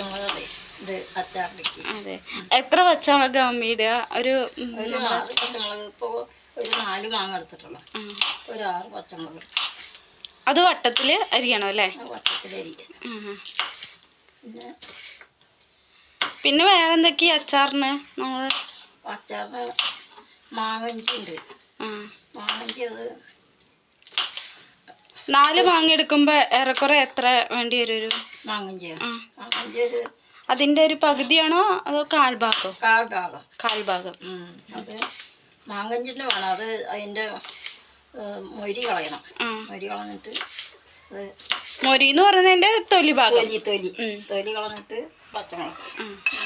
പച്ചമുളക് അതെ ഇത് അച്ചാറിലേക്ക്. അതെ. എത്ര പച്ചമുളക് അമ്മ ഇടുക? ഒരു ഒരു ആറ് പച്ചമുളക് ഇപ്പോൾ ഒരു നാല് മാങ്ങ എടുത്തിട്ടുള്ളൂ. ഒരു ആറ് പച്ചമുളക്. അത് വട്ടത്തിൽ അരിയണം അല്ലേ? വട്ടത്തിലരി ആ. പിന്നെ പിന്നെ വേറെ എന്തൊക്കെയാ അച്ചാറിന് നമ്മൾ അച്ചാറിന് മാങ്ങഞ്ചി ഉണ്ട് മാങ്ങഞ്ചി അത് നാല് മാങ്ങ എടുക്കുമ്പോ ഏറെക്കുറെ എത്ര വേണ്ടി വരും ഒരു ആ. മാങ്ങഞ്ചി ഒരു അതിന്റെ ഒരു പകുതിയാണോ അതോ കാൽഭാഗോ കാൽ ഭാഗം. കാൽഭാഗം ഉം. അത് മാങ്ങഞ്ചിന്റെ വേണം. അത് അതിന്റെ മൊരി കളയണം. ആ. മൊരി കളഞ്ഞിട്ട് അത് മൊരി എന്ന് പറയുന്നതിന്റെ തൊലി ഭാഗം. തൊലി തൊലി. തൊലി കളഞ്ഞിട്ട് പച്ചമുളക്.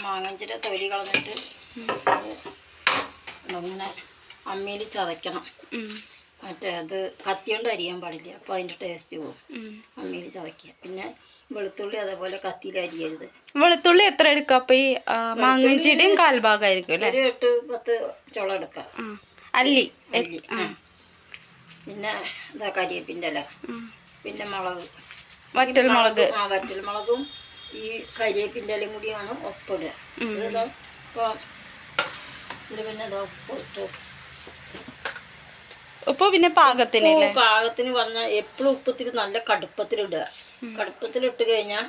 മാങ്ങഞ്ചിന്റെ തൊലി കളഞ്ഞിട്ട് അത് ഇങ്ങനെ അമ്മിയിൽ ചതയ്ക്കണം. ഉം. മറ്റേ അത് കത്തി കൊണ്ട് അരിയാൻ പാടില്ല അപ്പോൾ അതിന്റെ ടേസ്റ്റ് പോകും. അമ്മിയിൽ ചതയ്ക്കുക പിന്നെ വെളുത്തുള്ളി അതേപോലെ കത്തിയിൽ അരിയരുത്. വെളുത്തുള്ളി എത്ര എടുക്കുക അപ്പൊ ഈ മാങ്ങഞ്ചിയുടെയും കാൽഭാഗമായിരിക്കും അല്ലേ? ഒരു എട്ട് പത്ത് ചുള എടുക്കാം. അല്ലി. അല്ലി. പിന്നെ ഇതാ കരിയേപ്പിന്റെ ഇല. പിന്നെ മുളക്. വറ്റൽ മുളക്. ആ വറ്റൽ മുളകും ഈ കരിയേപ്പിന്റെ ഇലയും കൂടിയാണ് ഒപ്പിടുക ഇപ്പോൾ ഇവിടെ പിന്നെ ഇതാ ഉപ്പിട്ട് ഉപ്പ് പിന്നെ പാകത്തിന് പാകത്തിന് പറഞ്ഞാൽ എപ്പോഴും ഉപ്പത്തിൽ നല്ല കടുപ്പത്തിലിടുക. കടുപ്പത്തിലിട്ട് കഴിഞ്ഞാൽ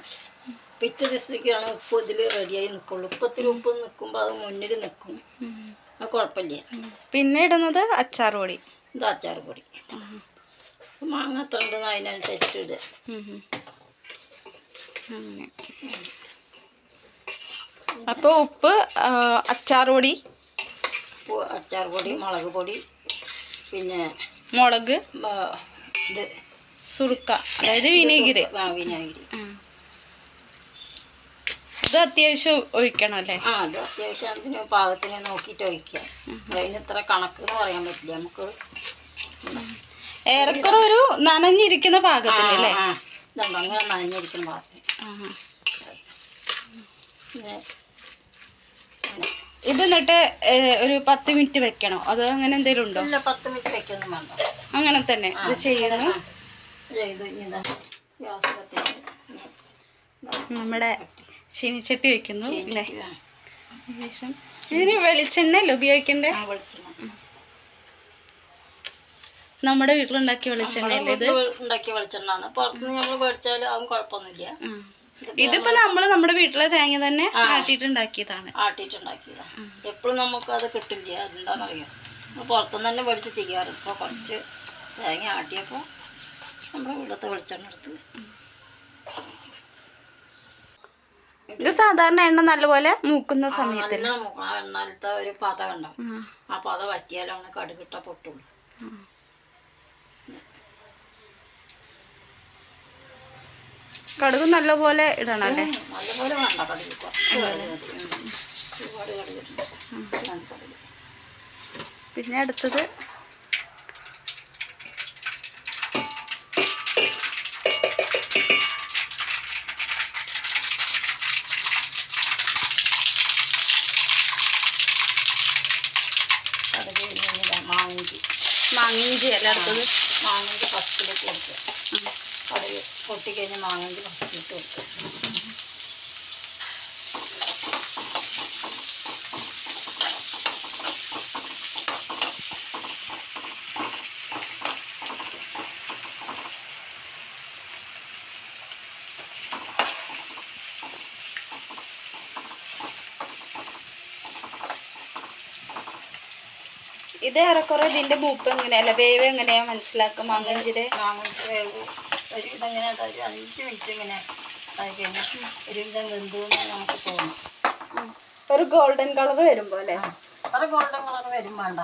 പിറ്റേ ദിവസത്തേക്കാണ് ഉപ്പ് ഇതിൽ റെഡിയായി നിൽക്കുള്ളൂ ഉപ്പത്തിൽ ഉപ്പ് നിൽക്കുമ്പോൾ അത് മുന്നിൽ നിൽക്കും അത് കുഴപ്പമില്ല. പിന്നെ ഇടുന്നത് അച്ചാർ പൊടി. ഇത് അച്ചാർ പൊടി. മാങ്ങ എത്ര ഉണ്ടെന്ന് അതിനനുസരിച്ച് ഇടുക. ഉം ഉം. അങ്ങനെ. അപ്പൊ ഉപ്പ് അച്ചാർ പൊടി. അച്ചാർ പൊടി മുളക് പൊടി പിന്നെ മുളക് ഇത് സുറുക്ക അതായത് വിനീഗിരി. ആ, വിനാഗിരി. ഇത് അത്യാവശ്യം ഒഴിക്കണം അല്ലേ? ആ അത് അത്യാവശ്യം അതിന് പാകത്തിന് നോക്കിയിട്ട് ഒഴിക്കുക. അതിന് ഇത്ര കണക്ക് എന്ന് പറയാൻ പറ്റില്ല. നമുക്ക് ഏറെക്കുറെ ഒരു നനഞ്ഞിരിക്കുന്ന പാകത്തിന് അല്ലേ? അങ്ങനെ നനഞ്ഞിരിക്കുന്ന പാകത്തിന്. പിന്നെ ഇത് എന്നിട്ട് ഒരു പത്ത് മിനിറ്റ് വെക്കണോ. അതോ അങ്ങനെ എന്തെങ്കിലും ഉണ്ടോ? പത്ത് മിനിറ്റ് വെക്കണം വേണ്ട. അങ്ങനെ തന്നെ. ഇത് ചെയ്യുന്നു. നമ്മുടെ ചീനിച്ചട്ടി വെക്കുന്നു അല്ലേ? ഇതിന് വെളിച്ചെണ്ണ അല്ലേ ഉപയോഗിക്കണ്ടേ? നമ്മുടെ വീട്ടിലുണ്ടാക്കിയ വെളിച്ചെണ്ണ ഉണ്ടാക്കിയ വെളിച്ചെണ്ണ പുറത്തുനിന്ന് നമ്മൾ മേടിച്ചാൽ അതും കുഴപ്പമൊന്നുമില്ല. ഇതിപ്പോ നമ്മൾ നമ്മുടെ വീട്ടിലെ തേങ്ങ തന്നെ ആട്ടിട്ടുണ്ടാക്കിയതാണ് ആട്ടിട്ടുണ്ടാക്കിയതാണ് എപ്പോഴും നമുക്ക് അത് കിട്ടില്ല. അതെന്താണെന്നറിയാം നമ്മൾ പുറത്തുനിന്ന് തന്നെ വെടിച്ച് ചെയ്യാറ്. ഇപ്പോൾ കുറച്ച് തേങ്ങ ആട്ടിയപ്പോൾ നമ്മുടെ വീടത്തെ വെളിച്ചെണ്ണ എടുത്ത് ഇത് സാധാരണ എണ്ണ നല്ലപോലെ മൂക്കുന്ന സമയത്ത് നല്ല മു- ആ എണ്ണാലത്തെ ഒരു പത ഉണ്ടാവും ആ. ആ പത വറ്റിയാലാണ് കടുകിട്ട പൊട്ടുള്ളൂ. കടുക് നല്ലപോലെ ഇടണം അല്ലേ? നല്ലപോലെ വേണ്ട കടുക്. പിന്നെ അടുത്തത് മാങ്ങിഞ്ചി മാങ്ങിഞ്ചി അല്ല അടുത്തത്? മാങ്ങയ്ക്ക് ഫസ്റ്റിലേക്ക് കൊടുക്കുക. കടുക് പൊട്ടിക്കഴിഞ്ഞ് മാങ്ങി ഇട്ട് കൊടുക്കുക ഇത് ഏറെക്കുറെ ഇതിന്റെ മൂപ്പ് എങ്ങനെയല്ല വേവ് എങ്ങനെയാ മനസ്സിലാക്കും മാങ്ങഞ്ചിയുടെ? വേവ്. ഒരു വിധം ഇങ്ങനെ ഒരു അഞ്ച് മിനിറ്റ് ഇങ്ങനെ ആയി കഴിഞ്ഞാൽ ഒരു വിധം വെന്തു നമുക്ക് തോന്നും. ഒരു ഗോൾഡൻ കളർ വരുമ്പോ അല്ലേ? ഒരു ഗോൾഡൻ കളർ വരും വേണ്ട.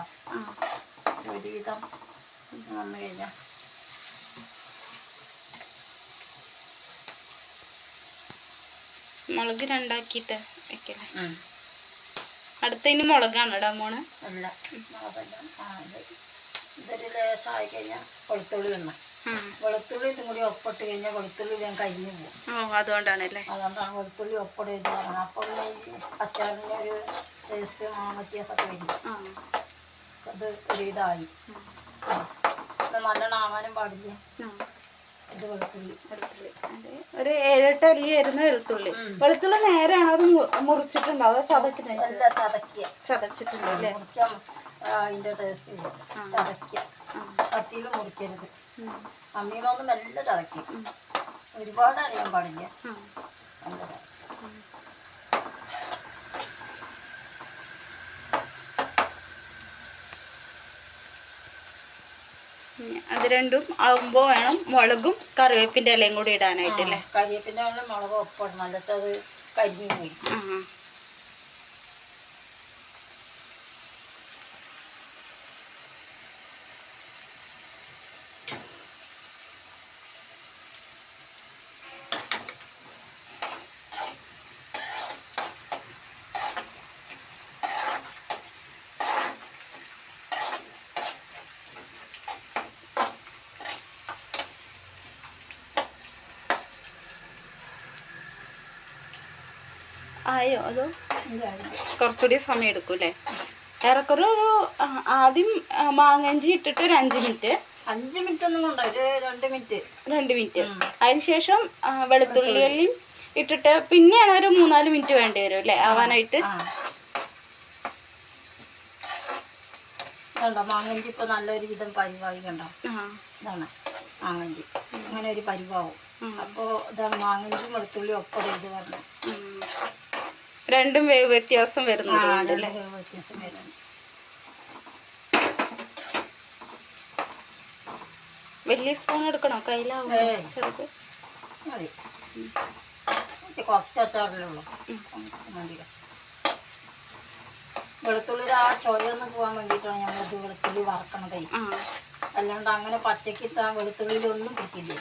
ഒരുവിധം വന്നു കഴിഞ്ഞാൽ മുളക് രണ്ടാക്കിയിട്ട് വെക്കല്ലേ? അടുത്തതിന് ഇനി മുളകാണ് ഇടാൻ പോണ അല്ല ഇതൊരു ലേശമായി കഴിഞ്ഞാൽ വെളുത്തുള്ളി വേണം വെളുത്തുള്ളി ഇതും കൂടി ഒപ്പിട്ട് കഴിഞ്ഞാൽ വെളുത്തുള്ളി ഞാൻ കരിഞ്ഞു പോകും. അതുകൊണ്ടാണല്ലേ. അതുകൊണ്ടാണ് വെളുത്തുള്ളി ഒപ്പിട്ട് ഇത് പറയുന്നത്. അപ്പോൾ അച്ചാറിന്റെ ഒരു ടേസ്റ്റ് വ്യത്യാസമൊക്കെ വരും. അത് ഒരു ഇതായി. ഇത് നല്ലോണം ആവാനും പാടില്ല. ഇത് വെളുത്തുള്ളി. വെളുത്തുള്ളി. ഒരു ഏഴെട്ട് അല്ലി വരുന്ന വെളുത്തുള്ളി. വെളുത്തുള്ളി നേരെയാണോ അത് മുറിച്ചിട്ടുണ്ടോ? അതോ ചതക്കുന്നത് ചതക്കുക അല്ലേ? അതിന്റെ ടേസ്റ്റ് ഇല്ല. ചതക്കുക കത്തിയിൽ മുറിക്കരുത്. അമ്മീനൊന്ന് മെല്ലെ ചതക്കുക ഒരുപാട് അറിയാൻ പാടില്ല. നല്ലതാ. ഉം. അത് രണ്ടും ആകുമ്പോൾ വേണം മുളകും കറിവേപ്പിന്റെ ഇലയും കൂടി ഇടാനായിട്ടല്ലേ കറിവേപ്പിന്റെ ഇല മുളകും ഒപ്പം നല്ല അത് കരിഞ്ഞു പോയി. ആയോ? അതോ കുറച്ചുകൂടി സമയം എടുക്കും അല്ലേ ഏറെക്കുറെ ഒരു ആദ്യം മാങ്ങഞ്ചി ഇട്ടിട്ട് ഒരു അഞ്ച് മിനിറ്റ്. അഞ്ച് മിനിറ്റ് ഒന്നും ഒരു രണ്ട് മിനിറ്റ്. രണ്ട് മിനിറ്റ്. അതിനുശേഷം ശേഷം വെളുത്തുള്ളിയും ഇട്ടിട്ട് പിന്നെയാണ് ഒരു മൂന്നാൽ മിനിറ്റ് വേണ്ടി വരും അല്ലേ? ആവാനായിട്ട്. കണ്ടോ മാങ്ങഞ്ചി ഇപ്പൊ നല്ലൊരു വിധം പരിവായി കണ്ടോ ഇതാണ് മാങ്ങഞ്ചി. അങ്ങനെ ഒരു പരിവാവും അപ്പോൾ ഇതാണ് മാങ്ങഞ്ചി വെളുത്തുള്ളി ഒപ്പം ഇത് പറഞ്ഞു ഉം. രണ്ടും വേവ് വ്യത്യാസം വരുന്നുണ്ട്. അല്ലേ വ്യത്യാസം വരുന്നു വലിയ സ്പൂൺ എടുക്കണോ? കയ്യിലാവും. ചെറുത്. ആ പോകാൻ വേണ്ടിയിട്ടാണ് ഞങ്ങൾ ഇത് വെളുത്തുള്ളി വറക്കണതേ. ആ. അല്ലാണ്ട് അങ്ങനെ പച്ചക്ക് ഇട്ടാൽ വെളുത്തുള്ളിയിലൊന്നും പിടിക്കില്ല.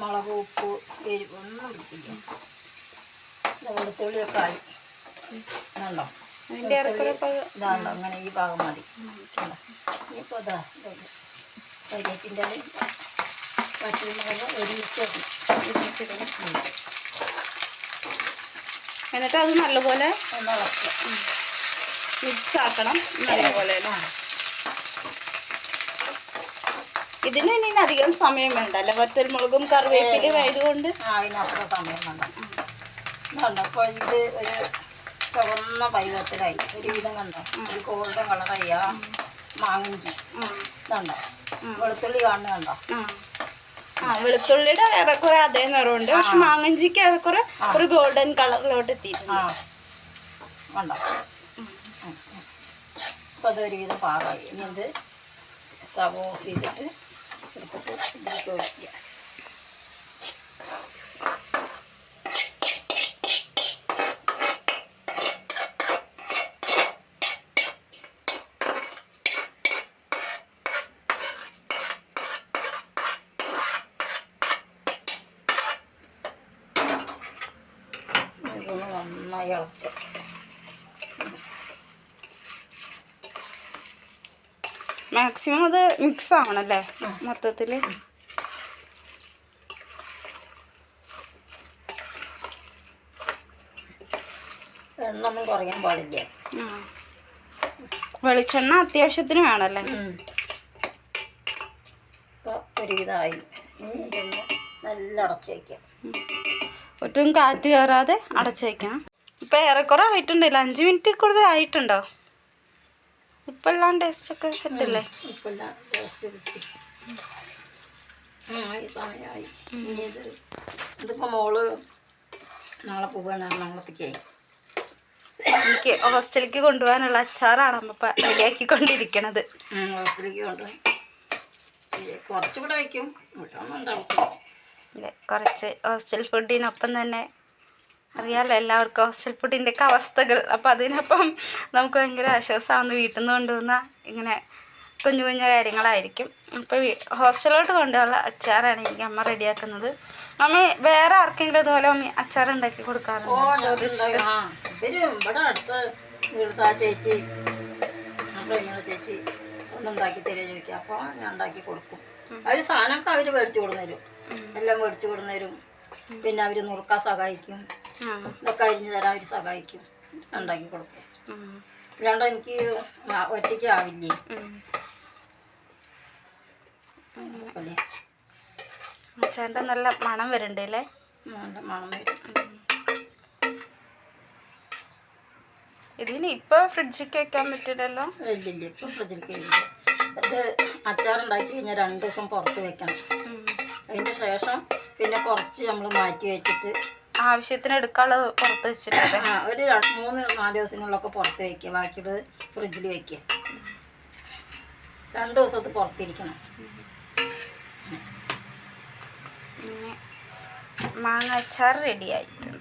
മുളക് ഉപ്പ് എരിവ് ഒന്നും പിടിക്കില്ല. വെളുത്തുള്ളിയൊക്കെ ആയി. ഇതുണ്ടോ? ഇതാണല്ലോ അങ്ങനെ ഈ ഭാഗം മതി? ഇനിയിപ്പോൾ ഇതാ. കരിയത്തിന്റെ പച്ചമുളക് ഒരുമിച്ച് ഇതിനകത്തിടണം. എന്നിട്ട് അത് നല്ലപോലെ മിക്സ് ആക്കണം നല്ലപോലെ ഇതിന് ഇനി അധികം സമയം വേണ്ട വറ്റൽ വറ്റൽമുളകും കറിവേപ്പിലും ആയതുകൊണ്ട്. അതിനപ്പുറം സമയം വേണ്ട. ഇത് ഒരു ചുവന്ന പൈവത്തിലായി ഒരു വിധം കണ്ടോ ഒരു ഗോൾഡൻ കളറായി ആ മാങ്ങഞ്ചി. കണ്ടോ വെളുത്തുള്ളി കാണുന്ന കണ്ടോ? ആ. വെളുത്തുള്ളിയുടെ ഏറെക്കുറെ അതേ നിറമുണ്ട്. പക്ഷെ മാങ്ങഞ്ചിക്ക് ഏറെക്കുറെ ഒരു ഗോൾഡൻ കളറിലോട്ട് എത്തിയിട്ടുണ്ട്. ആ. കണ്ടോ? അപ്പോൾ അതൊരു വിധം പാകമായി. ഇനി ഇത് ഓഫ് ചെയ്തിട്ട് എടുത്തിട്ട് ഇതിലേക്ക് ഒഴിക്കുക. നന്നായി ഇളക്കുക മാക്സിമം അത് മിക്സ് ആവണല്ലേ മൊത്തത്തിൽ ഒന്നും കുറയാൻ പാടില്ല. വെളിച്ചെണ്ണ അത്യാവശ്യത്തിന് വേണമല്ലേ ഒരുവിധമായി നല്ല അടച്ചു വയ്ക്കാം ഒട്ടും കാറ്റ് കയറാതെ അടച്ചു വയ്ക്കണം ഇപ്പൊ ഏറെക്കുറെ ആയിട്ടുണ്ടല്ലോ? അഞ്ച് മിനിറ്റ് കൂടുതൽ ആയിട്ടുണ്ടോ? ഇപ്പം എല്ലാം ടേസ്റ്റ് ഒക്കെ സെറ്റ് അല്ലേ? സമയമായി ഇത് ഇതിപ്പോൾ മോൾ നാളെ പോവുകയാണ് എറണാകുളത്തേക്ക് എനിക്ക് ഹോസ്റ്റലിലേക്ക് കൊണ്ടുപോകാനുള്ള അച്ചാറാണ് അമ്മ റെഡിയാക്കിക്കൊണ്ടിരിക്കണത്. ഹോസ്റ്റലിലേക്ക് കുറച്ചുകൂടെ വയ്ക്കും. കുറച്ച് ഹോസ്റ്റൽ ഫുഡിനൊപ്പം തന്നെ അറിയാലോ എല്ലാവർക്കും ഹോസ്റ്റൽ ഫുഡിന്റെ ഒക്കെ അവസ്ഥകൾ. അപ്പം അതിനൊപ്പം നമുക്ക് ഭയങ്കര ആശ്വാസമാണ് വീട്ടിൽ നിന്ന് കൊണ്ടുവന്ന ഇങ്ങനെ കുഞ്ഞു കുഞ്ഞു കാര്യങ്ങളായിരിക്കും. അപ്പോൾ ഹോസ്റ്റലിലോട്ട് കൊണ്ടുള്ള അച്ചാറാണ് എനിക്ക് അമ്മ റെഡിയാക്കുന്നത്. അമ്മ വേറെ ആർക്കെങ്കിലും ഇതുപോലെ അമ്മ അച്ചാർ ഉണ്ടാക്കി കൊടുക്കാറുണ്ട്? ആ ചേച്ചി ചേച്ചി ഒന്നുണ്ടാക്കി തരുക ചോദിക്കുക അപ്പോൾ ഞാൻ ഉണ്ടാക്കി കൊടുക്കും. അവർ സാധനമൊക്കെ അവർ മേടിച്ചു കൊടുന്നേരും. എല്ലാം മേടിച്ചു കൊടുന്നേരും. പിന്നെ അവർ നുറുക്കാൻ സഹായിക്കും. ഇതൊക്കെ അരിഞ്ഞു തരാൻ അവർ സഹായിക്കും. ഉണ്ടാക്കി കൊടുക്കും. അല്ലാണ്ട് എനിക്ക് ഒറ്റയ്ക്ക് ആവില്ലേ? അച്ഛന്റെ നല്ല മണം വരുന്നുണ്ട് അല്ലേ നല്ല മണം വരും. ഇതിന് ഇപ്പോൾ ഫ്രിഡ്ജിൽ വെക്കാൻ പറ്റില്ലല്ലോ? ഇല്ലില്ല ഇപ്പം ഫ്രിഡ്ജിൽ കയറില്ല ഇത് അച്ചാറുണ്ടാക്കി കഴിഞ്ഞാൽ രണ്ട് ദിവസം പുറത്ത് വെക്കണം. അതിന് അതിന്റെ ശേഷം പിന്നെ കുറച്ച് നമ്മൾ മാറ്റി വെച്ചിട്ട് ആവശ്യത്തിന് എടുക്കാനുള്ളത് പുറത്ത് വെച്ചിട്ടല്ലേ? ആ ഒരു മൂന്ന് നാല് ദിവസങ്ങളിലൊക്കെ പുറത്ത് വയ്ക്കുക ബാക്കിയുള്ളത് ഫ്രിഡ്ജിൽ വയ്ക്കുക രണ്ട് ദിവസത്ത് പുറത്തിരിക്കണം. പിന്നെ മാങ്ങ അച്ചാർ റെഡി ആയിട്ടുണ്ട്.